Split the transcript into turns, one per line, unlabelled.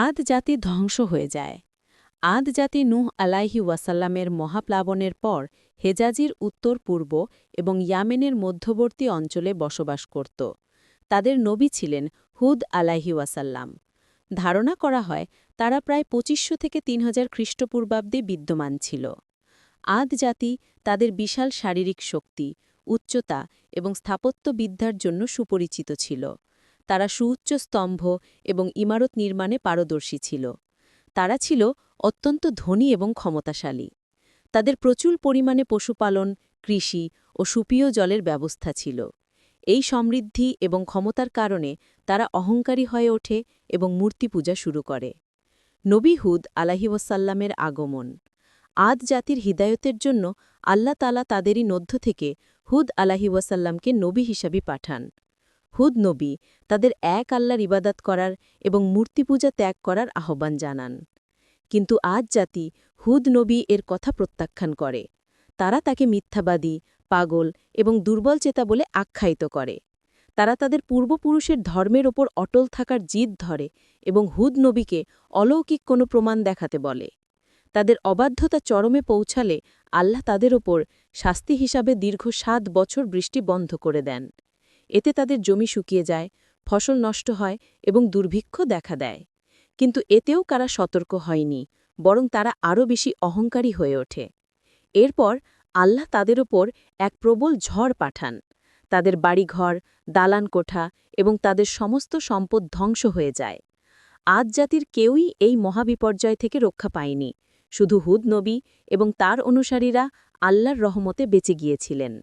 আদ জাতি ধ্বংস হয়ে যায়। আদ জাতি নূহ আলাইহি ওয়াসাল্লামের মহাপ্লাবনের পর হেজাজির উত্তর পূর্ব এবং ইয়ামেনের মধ্যবর্তী অঞ্চলে বসবাস করত। তাদের নবী ছিলেন হুদ আলাইহি ওয়াসাল্লাম। ধারণা করা হয়, তারা প্রায় পঁচিশশো থেকে তিন হাজার খ্রিস্টপূর্বাব্দে বিদ্যমান ছিল। আদ জাতি তাদের বিশাল শারীরিক শক্তি, উচ্চতা এবং স্থাপত্যবিদ্যার জন্য সুপরিচিত ছিল। তারা সুউচ্চ স্তম্ভ এবং ইমারত নির্মাণে পারদর্শী ছিল। তারা ছিল অত্যন্ত ধনী এবং ক্ষমতাশালী। তাদের প্রচুর পরিমাণে পশুপালন, কৃষি ও সুপীয় জলের ব্যবস্থা ছিল। এই সমৃদ্ধি এবং ক্ষমতার কারণে তারা অহংকারী হয়ে ওঠে এবং মূর্তি পূজা শুরু করে। নবী হুদ আলাহিওসাল্লামের আগমন। আদ জাতির হিদায়তের জন্য আল্লাহ তালা তাদেরই মধ্য থেকে হুদ আলাহিওয়াসাল্লামকে নবী হিসাবে পাঠান। হুদ নবী তাদের এক আল্লাহর ইবাদাত করার এবং মূর্তি পূজা ত্যাগ করার আহ্বান জানান। কিন্তু আজ জাতি হুদ নবী এর কথা প্রত্যাখ্যান করে। তারা তাকে মিথ্যাবাদী, পাগল এবং দুর্বল চেতা বলে আখ্যায়িত করে। তারা তাদের পূর্বপুরুষের ধর্মের ওপর অটল থাকার জিদ ধরে এবং হুদ নবীকে অলৌকিক কোনো প্রমাণ দেখাতে বলে। তাদের অবাধ্যতা চরমে পৌঁছালে আল্লাহ তাদের ওপর শাস্তি হিসাবে দীর্ঘ সাত বছর বৃষ্টি বন্ধ করে দেন। এতে তাদের জমি শুকিয়ে যায়, ফসল নষ্ট হয় এবং দুর্ভিক্ষ দেখা দেয়। কিন্তু এতেও কারা সতর্ক হয়নি, বরং তারা আরও বেশি অহংকারী হয়ে ওঠে। এরপর আল্লাহ তাদের ওপর এক প্রবল ঝড় পাঠান। তাদের বাড়িঘর, দালান কোঠা এবং তাদের সমস্ত সম্পদ ধ্বংস হয়ে যায়। আজ জাতির কেউই এই মহাবিপর্যয় থেকে রক্ষা পায়নি, শুধু হুদ নবী এবং তার অনুসারীরা আল্লাহর রহমতে বেঁচে গিয়েছিলেন।